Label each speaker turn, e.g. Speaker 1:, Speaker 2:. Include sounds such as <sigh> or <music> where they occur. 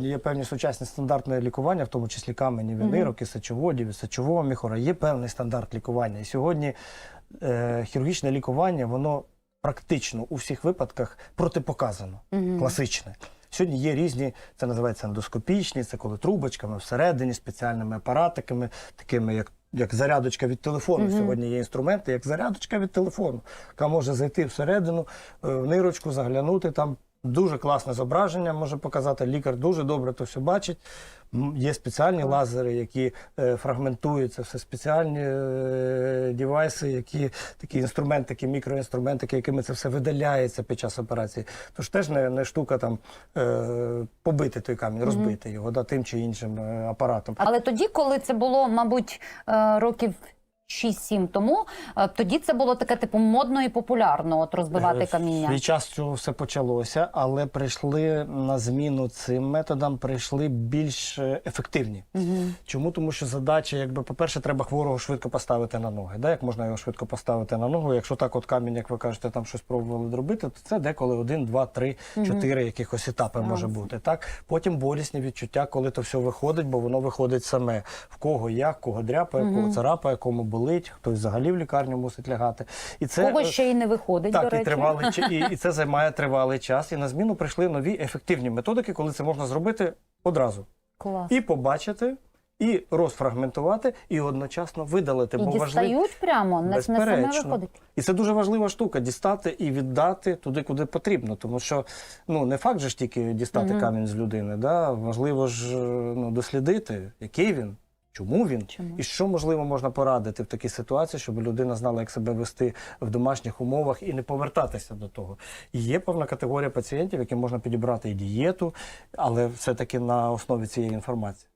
Speaker 1: Є певні сучасні стандарти лікування, в тому числі камені, сечоводів, і сечового міхора. Є певний стандарт лікування. І сьогодні е, хірургічне лікування, воно практично у всіх випадках протипоказано, класичне. Сьогодні є різні, це називається ендоскопічні, це коли трубочками всередині, спеціальними апаратиками, такими як. Як зарядочка від телефону. Сьогодні є інструменти, як зарядочка від телефону, яка може зайти всередину, е, в нирочку, заглянути там. Дуже класне зображення може показати. Лікар дуже добре то все бачить. Є спеціальні лазери, які е, фрагментують все спеціальні е, девайси, які такі інструменти, такі мікроінструментики, якими це все видаляється під час операції. Тож теж не, не штука там е, побити той камінь, розбити його да, тим чи іншим апаратом.
Speaker 2: Але тоді, коли це було, мабуть, років 6-7 тому, е, тоді це було таке типу модно і популярно, от розбивати
Speaker 1: Е,
Speaker 2: каміння.
Speaker 1: В свій час цього все почалося, але прийшли на зміну цим методам, прийшли більш е, ефективні. Чому? Тому що задача, якби, по-перше, треба хворого швидко поставити на ноги. Да? Як можна його швидко поставити на ногу? Якщо так, от камінь, як ви кажете, там щось пробували зробити, то це деколи один, два, три, чотири якихось етапи може бути. Так? Потім болісні відчуття, коли то все виходить, бо воно виходить саме. В кого як, кого дряпає, кого царапає, кому болить, хтось взагалі в лікарню мусить лягати. І це,
Speaker 2: Кого
Speaker 1: е,
Speaker 2: ще й не виходить, до
Speaker 1: так, і
Speaker 2: речі.
Speaker 1: тривалий чи- і, і це <laughs> займає тривалий час. І на зміну прийшли нові ефективні методики, коли це можна зробити одразу.
Speaker 2: Клас.
Speaker 1: І побачити, і розфрагментувати, і одночасно видалити.
Speaker 2: І
Speaker 1: бо важливо.
Speaker 2: дістають прямо, не, не саме виходить.
Speaker 1: І це дуже важлива штука дістати і віддати туди, куди потрібно. Тому що ну не факт же ж тільки дістати камінь з людини. Да? Важливо ж е, ну, дослідити, який він. Чому він
Speaker 2: Чому?
Speaker 1: і що можливо можна порадити в такій ситуації, щоб людина знала, як себе вести в домашніх умовах і не повертатися до того. І є певна категорія пацієнтів, яким можна підібрати і дієту, але все-таки на основі цієї інформації.